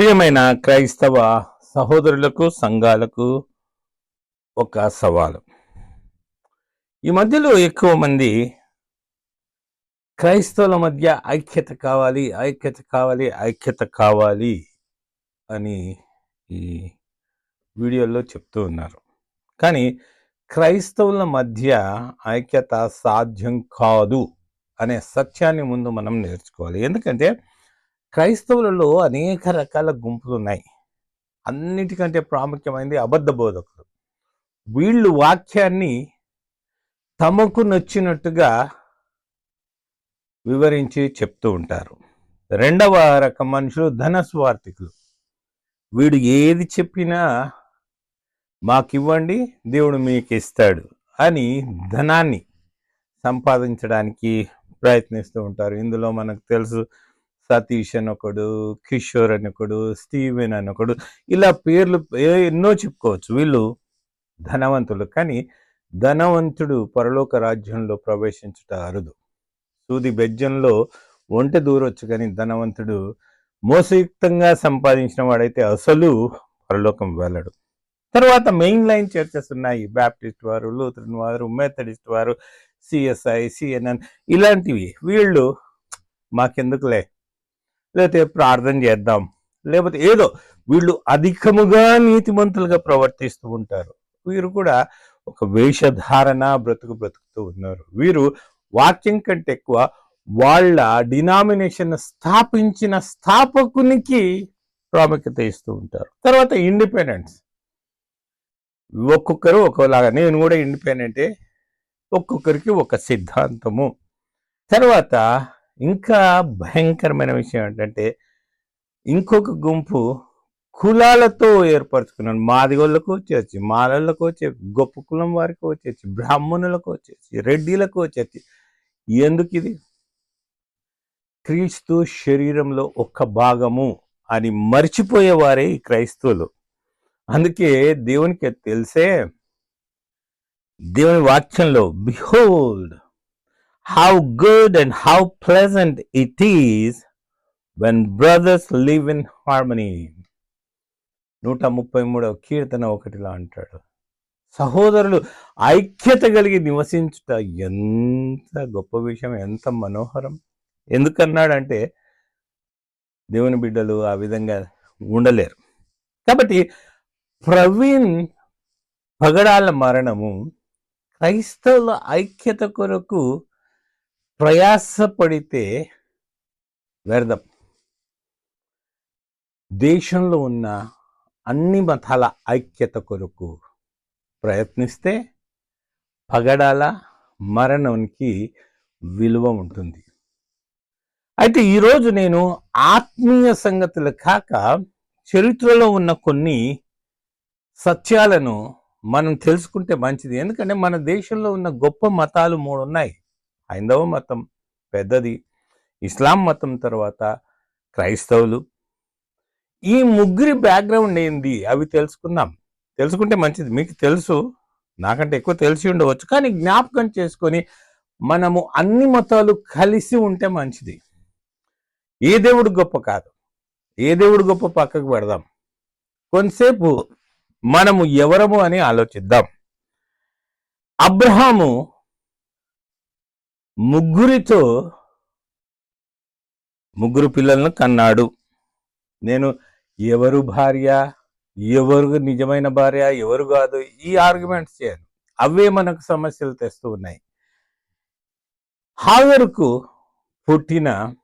ప్రియమైన క్రైస్తవ సహోదరులకు సంఘాలకు ఒక సవాలు. ఈ మధ్యలో ఎక్కువ మంది క్రైస్తవుల మధ్య ఐక్యత కావాలి ఐక్యత కావాలి ఐక్యత కావాలి అని ఈ వీడియోలో చెప్తూ ఉన్నారు. కానీ క్రైస్తవుల మధ్య ఐక్యత సాధ్యం కాదు అనే సత్యాన్ని ముందు మనం నేర్చుకోవాలి. ఎందుకంటే క్రైస్తవులలో అనేక రకాల గుంపులు ఉన్నాయి అన్నిటికంటే ప్రాముఖ్యమైనది అబద్ధ బోధకులు. వీళ్ళు వాక్యాన్ని తమకు నచ్చినట్టుగా వివరించి చెప్తూ ఉంటారు. రెండవ రకం మనుషులు ధన స్వార్థికులు. వీడు ఏది చెప్పినా మాకివ్వండి దేవుడు మీకు ఇస్తాడు అని ధనాన్ని సంపాదించడానికి ప్రయత్నిస్తూ ఉంటారు. ఇందులో మనకు తెలుసు సతీష్ అని ఒకడు కిషోర్ అని ఒకడు స్టీవెన్ అని ఒకడు ఇలా పేర్లు ఎన్నో చెప్పుకోవచ్చు. వీళ్ళు ధనవంతులు. కానీ ధనవంతుడు పరలోక రాజ్యంలో ప్రవేశించుట అరుదు. సూది బెజ్జంలో ఒంట దూరొచ్చు కానీ ధనవంతుడు మోసయుక్తంగా సంపాదించిన వాడైతే అసలు పరలోకం వెళ్ళడు. తర్వాత మెయిన్ లైన్ చర్చస్ ఉన్నాయి. బ్యాప్టిస్ట్ వారు లూథరన్ వారు మెథడిస్ట్ వారు సిఎస్ఐ సిఎన్ఎన్ ఇలాంటివి. వీళ్ళు మాకెందుకులే? లేకపోతే ప్రార్థన చేద్దాం. లేకపోతే ఏదో వీళ్ళు అధికముగా నీతిమంతులుగా ప్రవర్తిస్తూ ఉంటారు. వీరు కూడా ఒక వేషధారణ బ్రతుకు బ్రతుకుతూ ఉన్నారు. వీరు వాక్యం కంటే ఎక్కువ వాళ్ళ డినామినేషన్ స్థాపించిన స్థాపకునికి ప్రాముఖ్యత ఇస్తూ ఉంటారు. తర్వాత ఇండిపెండెన్స్. ఒక్కొక్కరు ఒకలాగా నేను కూడా ఇండిపెండెంటే ఒక్కొక్కరికి ఒక సిద్ధాంతము. తర్వాత ఇంకా భయంకరమైన విషయం ఏంటంటే ఇంకొక గుంపు కులాలతో ఏర్పరచుకున్నాను మాదిగోళ్ళకు వచ్చేసి మాలళ్ళకు వచ్చే గొప్ప కులం వారికి వచ్చేసి బ్రాహ్మణులకు వచ్చేసి రెడ్డిలకు వచ్చేసి ఎందుకు ఇది? క్రీస్తు శరీరంలో ఒక్క భాగము అని మర్చిపోయేవారే ఈ క్రైస్తవులు. అందుకే దేవునికి అది తెలిసే దేవుని వాక్యంలో behold how good and how pleasant it is when brothers live in harmony. నూట ముప్పై మూడవ కీర్తన ఒకటిలా అంటాడు. సహోదరులు ఐక్యత కలిగి నివసించుట ఎంత గొప్ప విషయం ఎంత మనోహరం. ఎందుకన్నాడంటే దేవుని బిడ్డలు ఆ విధంగా ఉండలేరు. కాబట్టి ప్రవీణ్ పగడాల మరణము క్రైస్తవుల ఐక్యత కొరకు ప్రయాసపడితే వ్యర్థం. దేశంలో ఉన్న అన్ని మతాల ఐక్యత కొరకు ప్రయత్నిస్తే పగడాల మరణంకి విలువ ఉంటుంది. అయితే ఈరోజు నేను ఆత్మీయ సంగతులు కాక చరిత్రలో ఉన్న కొన్ని సత్యాలను మనం తెలుసుకుంటే మంచిది. ఎందుకంటే మన దేశంలో ఉన్న గొప్ప మతాలు మూడు ఉన్నాయి హైందవ మతం పెద్దది. ఇస్లాం మతం తర్వాత క్రైస్తవులు. ఈ ముగ్గురి బ్యాక్గ్రౌండ్ ఏంది? అవి తెలుసుకుందాం. తెలుసుకుంటే మంచిది. మీకు తెలుసు. నాకంటే ఎక్కువ తెలిసి ఉండవచ్చు. కానీ జ్ఞాపకం చేసుకొని మనము అన్ని మతాలు కలిసి ఉంటే మంచిది. ఏ దేవుడు గొప్ప కాదు. ఏ దేవుడు గొప్ప పక్కకు పెడదాం. కొంతసేపు మనము ఎవరము అని ఆలోచిద్దాం. అబ్రహాము ముగ్గురితో ముగ్గురు పిల్లలను కన్నాడు. నేను ఎవరు భార్య ఎవరు నిజమైన భార్య ఎవరు కాదు ఈ ఆర్గ్యుమెంట్స్ చేయను. అవే మనకు సమస్యలు తెస్తూ ఉన్నాయి. హాగరుకు పుట్టిన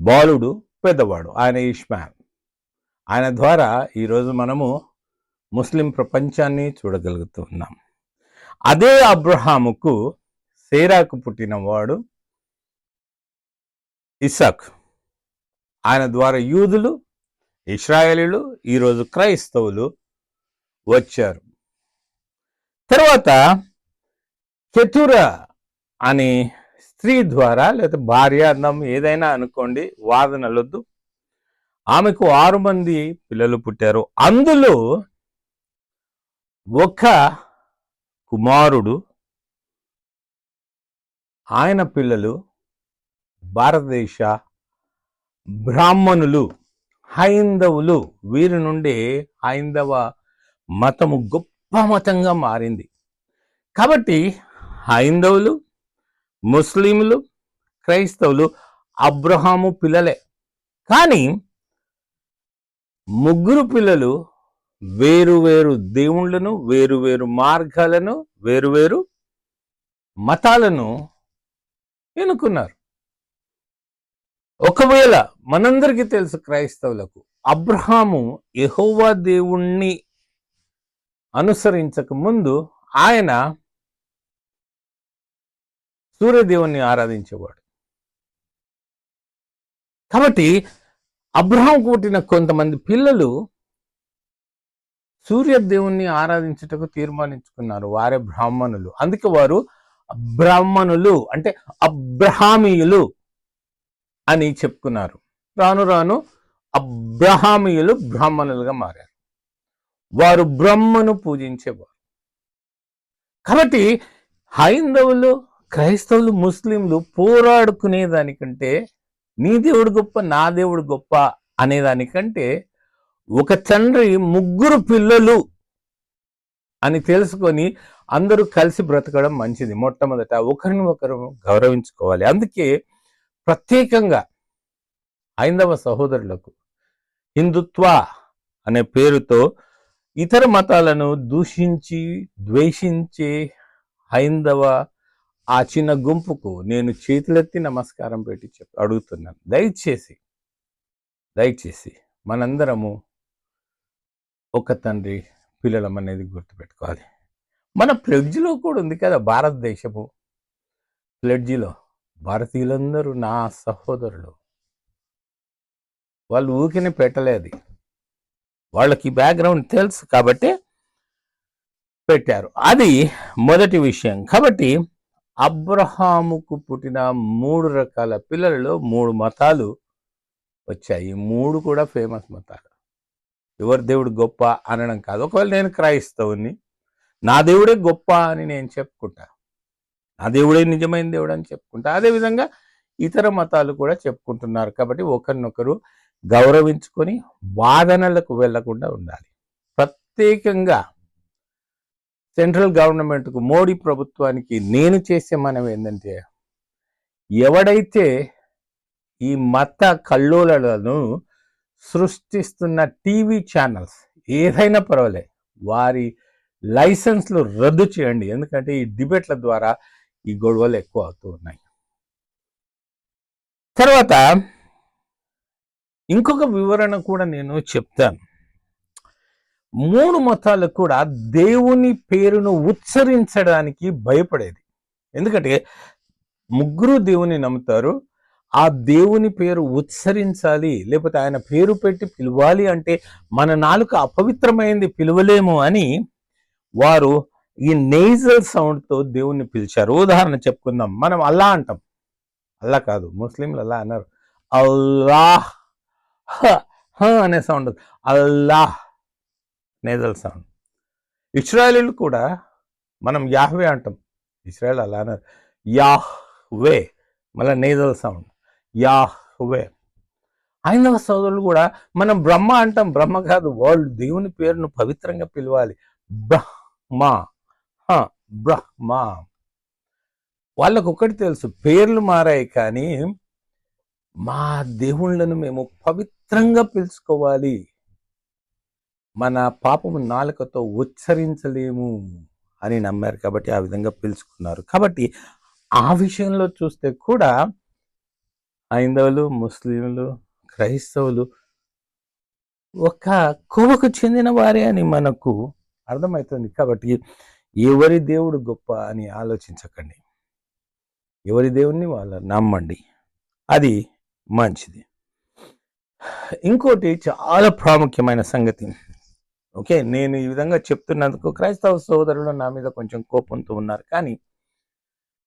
బాలుడు పెద్దవాడు ఆయన ఇష్మాన్ ఆయన ద్వారా ఈరోజు మనము ముస్లిం ప్రపంచాన్ని చూడగలుగుతూ ఉన్నాం అదే అబ్రహాముకు సేరాకు పుట్టినవాడు ఇసాక్ ఆయన ద్వారా యూదులు ఇస్రాయేలీలు ఈరోజు క్రైస్తవులు వచ్చారు. తర్వాత చతుర అనే స్త్రీ ద్వారా లేదా భార్య అందం ఏదైనా అనుకోండి వాదనలొద్దు ఆమెకు ఆరు మంది పిల్లలు పుట్టారు. అందులో ఒక కుమారుడు ఆయన పిల్లలు భారతదేశ బ్రాహ్మణులు హైందవులు వీరి నుండి హైందవ మతము గొప్ప మతంగా మారింది. కాబట్టి హైందవులు ముస్లింలు క్రైస్తవులు అబ్రహాము పిల్లలే. కానీ ముగ్గురు పిల్లలు వేరు వేరు దేవుళ్ళను వేరు వేరు మార్గాలను వేరు వేరు మతాలను ఎన్నుకున్నారు? ఒకవేళ మనందరికీ తెలుసు క్రైస్తవులకు అబ్రహాము యహోవా దేవుణ్ణి అనుసరించక ముందు ఆయన సూర్యదేవుణ్ణి ఆరాధించేవాడు. కాబట్టి అబ్రహాం పుట్టిన కొంతమంది పిల్లలు సూర్యదేవుణ్ణి ఆరాధించుటకు తీర్మానించుకున్నారు. వారే బ్రాహ్మణులు. అందుకే వారు బ్రాహ్మణులు అంటే అబ్రహామీయులు అని చెప్పుకున్నారు. రాను రాను అబ్రహామీయులు బ్రాహ్మణులుగా మారారు. వారు బ్రహ్మను పూజించేవారు. కాబట్టి హైందవులు క్రైస్తవులు ముస్లింలు పోరాడుకునే దానికంటే నీ దేవుడు గొప్ప నా దేవుడు గొప్ప అనేదానికంటే ఒక తండ్రి ముగ్గురు పిల్లలు అని తెలుసుకొని అందరూ కలిసి బ్రతకడం మంచిది. మొట్టమొదట ఒకరిని ఒకరు గౌరవించుకోవాలి. అందుకే ప్రత్యేకంగా ఐందవ సహోదరులకు హిందుత్వ అనే పేరుతో ఇతర మతాలను దూషించి ద్వేషించే హైందవ ఆ చిన్న గుంపుకు నేను చేతులెత్తి నమస్కారం పెట్టి చెప్ అడుగుతున్నాను. దయచేసి దయచేసి మనందరము ఒక తండ్రి పిల్లలం అనేది గుర్తుపెట్టుకోవాలి. మన ప్లెడ్జ్లో కూడా ఉంది కదా భారతదేశము ప్లెడ్జిలో భారతీయులందరూ నా సహోదరులు. వాళ్ళు ఊకినే పెట్టలేదు వాళ్ళకి బ్యాక్గ్రౌండ్ తెలుసు కాబట్టి పెట్టారు. అది మొదటి విషయం. కాబట్టి అబ్రహాముకు పుట్టిన మూడు రకాల పిల్లలలో మూడు మతాలు వచ్చాయి. మూడు కూడా ఫేమస్ మతాలు. ఎవరి దేవుడు గొప్ప అనడం కాదు. ఒకవేళ నేను క్రైస్తవుని నా దేవుడే గొప్ప అని నేను చెప్పుకుంటా. నా దేవుడే నిజమైన దేవుడు అని చెప్పుకుంటా. అదేవిధంగా ఇతర మతాలు కూడా చెప్పుకుంటున్నారు. కాబట్టి ఒకరినొకరు గౌరవించుకొని వాదనలకు వెళ్ళకుండా ఉండాలి. ప్రత్యేకంగా సెంట్రల్ గవర్నమెంట్కు మోడీ ప్రభుత్వానికి నేను చేసే మనం ఏంటంటే ఎవడైతే ఈ మత కల్లోలను సృష్టిస్తున్న టీవీ ఛానల్స్ ఏదైనా పర్వాలే వారి లైసెన్స్లు రద్దు చేయండి. ఎందుకంటే ఈ డిబేట్ల ద్వారా ఈ గొడవలు ఎక్కువ అవుతూ ఉన్నాయి. తర్వాత ఇంకొక వివరణ కూడా నేను చెప్తాను. మూడు మతాలు కూడా దేవుని పేరును ఉచ్చరించడానికి భయపడేది. ఎందుకంటే ముగ్గురు దేవుని నమ్ముతారు ఆ దేవుని పేరు ఉత్సరించాలి లేకపోతే ఆయన పేరు పెట్టి పిలవాలి అంటే మన నాలుక అపవిత్రమైంది పిలవలేము అని వారు ఈ నేజల్ సౌండ్తో దేవుణ్ణి పిలిచారు. ఉదాహరణ చెప్పుకుందాం. మనం అల్లా అంటాం. అల్లా కాదు ముస్లింలు అల్లా అన్నారు. అల్లాహ్ హ హ అనే సౌండ్ అల్లాహ్ నేజల్ సౌండ్ ఇస్రాయలీలు కూడా మనం యాహ్వే అంటాం. ఇస్రాయల్ అలా అన్నారు. యాహ్వే మళ్ళీ నేజల్ సౌండ్ యాహ్వే. ఐదవ సోదరులు కూడా మనం బ్రహ్మ అంటాం. బ్రహ్మ కాదు వాళ్ళు దేవుని పేరును పవిత్రంగా పిలవాలి. బ్రహ్మ. హ, బ్రహ్మ. వాళ్ళకు ఒకటి తెలుసు పేర్లు మారాయి కానీ మా దేవుళ్ళను మేము పవిత్రంగా పిలుచుకోవాలి. మన పాపము నాలుకతో ఉచ్చరించలేము అని నమ్మారు కాబట్టి ఆ విధంగా పిలుచుకున్నారు. కాబట్టి ఆ విషయంలో చూస్తే కూడా హైందవులు ముస్లింలు క్రైస్తవులు ఒక కోవకు చెందిన వారే అని మనకు అర్థమవుతుంది కాబట్టి ఎవరి దేవుడు గొప్ప అని ఆలోచించకండి. ఎవరి దేవుణ్ణి వాళ్ళ నమ్మండి. అది మంచిది. ఇంకోటి చాలా ప్రాముఖ్యమైన సంగతి. ఓకే నేను ఈ విధంగా చెప్తున్నందుకు క్రైస్తవ సోదరులు నా మీద కొంచెం కోపంతో ఉన్నారు. కానీ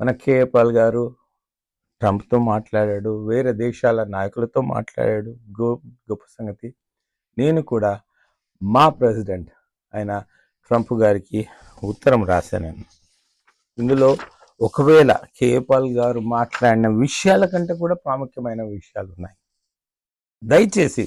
మన కేపాల్ గారు ట్రంప్తో మాట్లాడాడు వేరే దేశాల నాయకులతో మాట్లాడాడు గో గొప్ప సంగతి. నేను కూడా మా ప్రెసిడెంట్ ఆయన ట్రంప్ గారికి ఉత్తరం రాశాను ఇందులో ఒకవేళ కేపాల్ గారు మాట్లాడిన విషయాల కంటే కూడా ప్రాముఖ్యమైన విషయాలు ఉన్నాయి. దయచేసి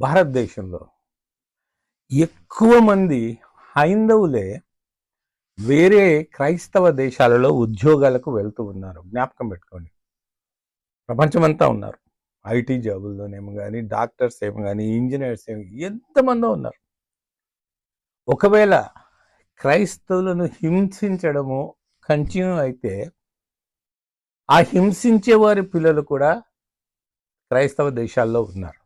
భారతదేశంలో ఎక్కువ మంది హైందవులే వేరే క్రైస్తవ దేశాలలో ఉద్యోగాలకు వెళ్తూ ఉన్నారు. జ్ఞాపకం పెట్టుకోండి. ప్రపంచమంతా ఉన్నారు. ఐటీ జాబుల్లోనేమో కానీ డాక్టర్స్ ఏమో కానీ ఇంజనీర్స్ ఏమో ఎంతమందో ఉన్నారు. ఒకవేళ క్రైస్తవులను హింసించడము కంటిన్యూ అయితే ఆ హింసించే వారి పిల్లలు కూడా క్రైస్తవ దేశాల్లో ఉన్నారు.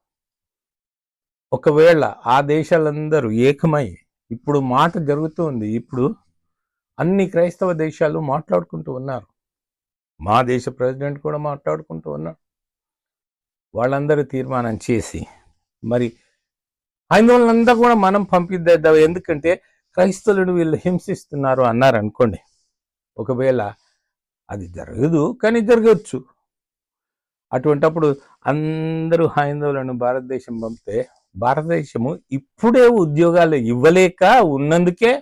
ఒకవేళ ఆ దేశాలందరూ ఏకమై ఇప్పుడు మాట జరుగుతూ ఉంది. ఇప్పుడు అన్ని క్రైస్తవ దేశాలు మాట్లాడుకుంటూ ఉన్నారు. మా దేశ ప్రెసిడెంట్ కూడా మాట్లాడుకుంటూ ఉన్నారు వాళ్ళందరూ తీర్మానం చేసి మరి ఆందోళనంతా కూడా మనం పంపిద్దాం ఎందుకంటే క్రైస్తవులను వీళ్ళు హింసిస్తున్నారు అన్నారు అనుకోండి. ఒకవేళ అది జరగదు కానీ జరగవచ్చు. అటువంటప్పుడు అందరూ హైందవులను భారతదేశం పంపితే భారతదేశము ఇప్పుడే ఉద్యోగాలు ఇవ్వలేక ఉన్నందుకే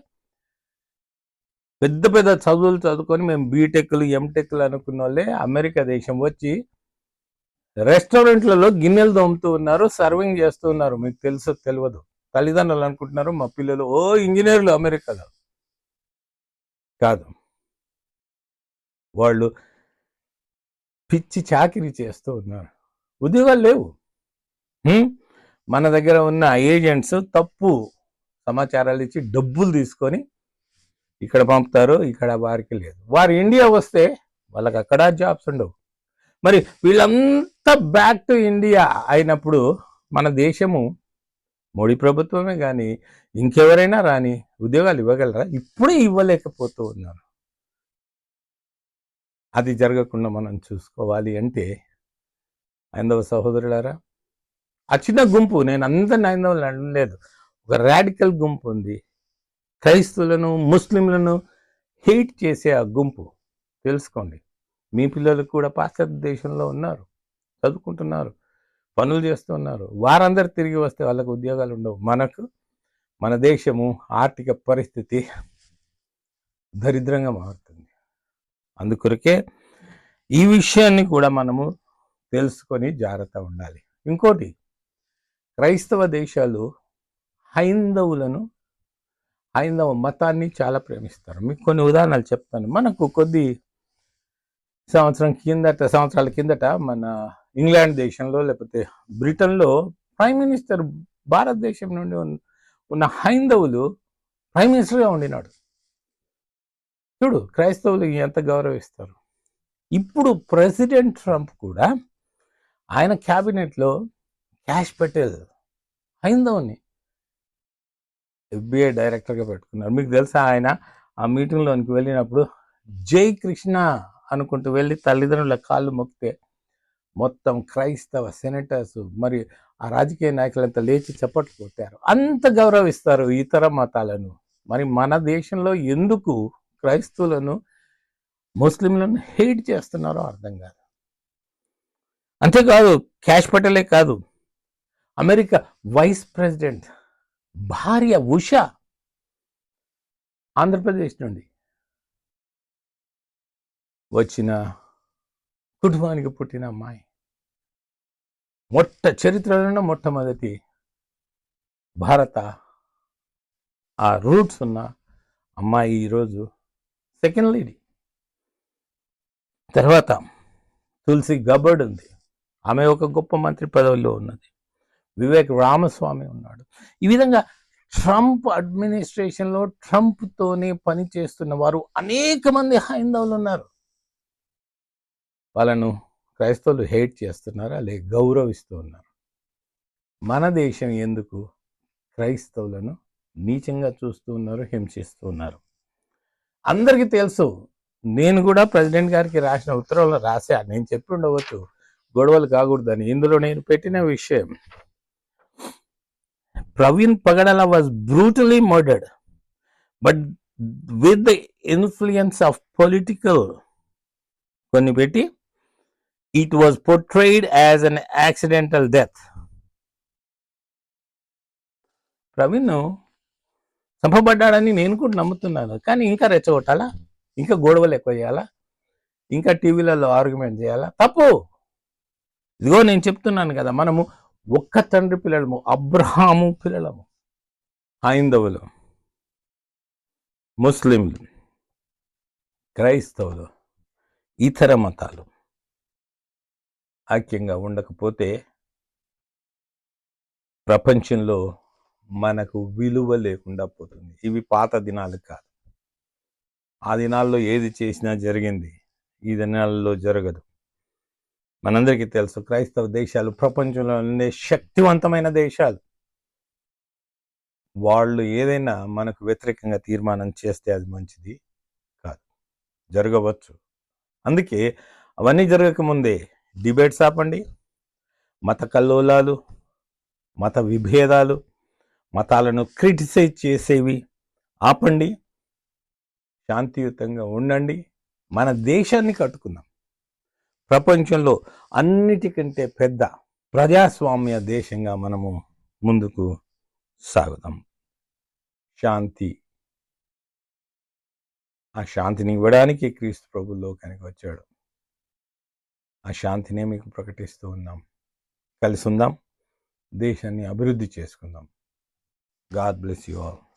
పెద్ద పెద్ద చదువులు చదువుకొని మేము బీటెక్లు ఎంటెక్లు అనుకున్న వాళ్ళే అమెరికా దేశం వచ్చి రెస్టారెంట్లలో గిన్నెలు దొమ్ముతూ ఉన్నారు సర్వింగ్ చేస్తూ ఉన్నారు. మీకు తెలుసో తెలియదు. తల్లిదండ్రులు అనుకుంటున్నారు మా పిల్లలు ఓ ఇంజనీర్లు అమెరికాలో. కాదు. వాళ్ళు పిచ్చి చాకిరీ చేస్తూ ఉన్నారు. ఉద్యోగాలు లేవు. మన దగ్గర ఉన్న ఏజెంట్స్ తప్పు సమాచారాలు ఇచ్చి డబ్బులు తీసుకొని ఇక్కడ పంపుతారు ఇక్కడ వారికి లేదు. వారు ఇండియా వస్తే వాళ్ళకి అక్కడ జాబ్స్ ఉండవు. మరి వీళ్ళంతా బ్యాక్ టు ఇండియా అయినప్పుడు మన దేశము మోడీ ప్రభుత్వమే కానీ ఇంకెవరైనా రాని ఉద్యోగాలు ఇవ్వగలరా? ఇప్పుడే ఇవ్వలేకపోతూ ఉన్నారు. అది జరగకుండా మనం చూసుకోవాలి అంటే ఐందవ సహోదరులారా ఆ చిన్న గుంపు నేను అందరిని ఐందవులు అనలేదు. ఒక రాడికల్ గుంపు ఉంది. క్రైస్తవులను ముస్లింలను హెయిట్ చేసే ఆ గుంపు. తెలుసుకోండి. మీ పిల్లలు కూడా పాశ్చాత్య దేశంలో ఉన్నారు. చదువుకుంటున్నారు. పనులు చేస్తున్నారు. వారందరూ తిరిగి వస్తే వాళ్ళకు ఉద్యోగాలు ఉండవు. మనకు మన దేశము ఆర్థిక పరిస్థితి దరిద్రంగా మారుతుంది. అందుకొరకే ఈ విషయాన్ని కూడా మనము తెలుసుకొని జాగ్రత్త ఉండాలి. ఇంకోటి క్రైస్తవ దేశాలు హైందవులను హైందవ మతాన్ని చాలా ప్రేమిస్తారు. మీకు కొన్ని ఉదాహరణలు చెప్తాను. మనకు కొద్ది సంవత్సరం కిందట సంవత్సరాల కిందట మన ఇంగ్లాండ్ దేశంలో లేకపోతే బ్రిటన్లో ప్రైమ్ మినిస్టర్ భారతదేశం నుండి ఉన్న- హైందవులు ప్రైమ్ మినిస్టర్గా ఉండినాడు. చూడు క్రైస్తవులు ఎంత గౌరవిస్తారు. ఇప్పుడు ప్రెసిడెంట్ ట్రంప్ కూడా ఆయన క్యాబినెట్లో క్యాష్ పటేల్ హైందవుని ఎఫ్బిఐ డైరెక్టర్గా పెట్టుకున్నారు. మీకు తెలుసా ఆయన ఆ మీటింగ్లోనికి వెళ్ళినప్పుడు జై కృష్ణ అనుకుంటూ వెళ్ళి తల్లిదండ్రుల కాళ్ళు మొక్కితే మొత్తం క్రైస్తవ సెనేటర్స్ మరి ఆ రాజకీయ నాయకులంతా లేచి చప్పట్లు కొట్టారు. అంత గౌరవిస్తారు ఇతర మతాలను. మరి మన దేశంలో ఎందుకు క్రైస్తవులను ముస్లింలను హెయిట్ చేస్తున్నారో అర్థం కాదు. అంతేకాదు క్యాష్ పటేలే కాదు. అమెరికా వైస్ ప్రెసిడెంట్ భార్య ఉష ఆంధ్రప్రదేశ్ నుండి వచ్చిన కుటుంబానికి పుట్టిన అమ్మాయి. మొట్ట చరిత్రలోనే మొట్టమొదటి భారత. ఆ రూట్స్ ఉన్న అమ్మాయి ఈరోజు సెకండ్ లేడీ. తర్వాత తులసి గబర్డ్ ఉంది. ఆమె ఒక గొప్ప మంత్రి పదవిలో ఉన్నది. వివేక్ రామస్వామి ఉన్నాడు. ఈ విధంగా ట్రంప్ అడ్మినిస్ట్రేషన్లో ట్రంప్తోనే పని చేస్తున్న వారు అనేక మంది హైందవులు ఉన్నారు. వాళ్ళను క్రైస్తవులు హేట్ చేస్తున్నారా? లే గౌరవిస్తూ ఉన్నారు. మన దేశం ఎందుకు క్రైస్తవులను నీచంగా చూస్తూ ఉన్నారు హింసిస్తూ ఉన్నారు? అందరికీ తెలుసు నేను కూడా ప్రెసిడెంట్ గారికి రాసిన ఉత్తర్వులు రాశా. నేను చెప్పి ఉండవచ్చు గొడవలు కాకూడదని. ఇందులో నేను పెట్టిన విషయం Praveen Pagadala was brutally murdered but with the influence of political కొన్ని పెట్టి it was portrayed as an accidental death Praveen చంపబడ్డాడని నేను కూడా నమ్ముతున్నాను. కానీ ఇంకా రెచ్చగొట్టాలా? ఇంకా గొడవలు ఎక్కువ చేయాలా? ఇంకా టీవీలలో ఆర్గ్యుమెంట్ చేయాలా? తప్పు! ఇదిగో నేను చెప్తున్నాను కదా మనము ఒక్క తండ్రి పిల్లలము అబ్రహాము పిల్లలము హైందవులు ముస్లింలు క్రైస్తవులు ఇతర మతాలు ఐక్యంగా ఉండకపోతే ప్రపంచంలో మనకు విలువ లేకుండా పోతుంది. ఇవి పాత దినాలు కాదు. ఆ దినాల్లో ఏది చేసినా జరిగింది. ఈ దినాల్లో జరగదు. మనందరికీ తెలుసు క్రైస్తవ దేశాలు ప్రపంచంలో ఉండే శక్తివంతమైన దేశాలు. వాళ్ళు ఏదైనా మనకు వ్యతిరేకంగా తీర్మానం చేస్తే అది మంచిది కాదు. జరగవచ్చు. అందుకే అవన్నీ జరగకముందే డిబేట్స్ ఆపండి. మత కల్లోలాలు మత విభేదాలు మతాలను క్రిటిసైజ్ చేసేవి ఆపండి. శాంతియుతంగా ఉండండి. మన దేశాన్ని కట్టుకుందాం. ప్రపంచంలో అన్నిటికంటే పెద్ద ప్రజాస్వామ్య దేశంగా మనము ముందుకు సాగుదాం శాంతి. ఆ శాంతిని ఇవ్వడానికి క్రీస్తు ప్రభు లోకానికి వచ్చాడు. ఆ శాంతినే మీకు ప్రకటిస్తూ ఉన్నాం. కలిసి ఉందాం. దేశాన్ని అభివృద్ధి చేసుకుందాం. God bless you all.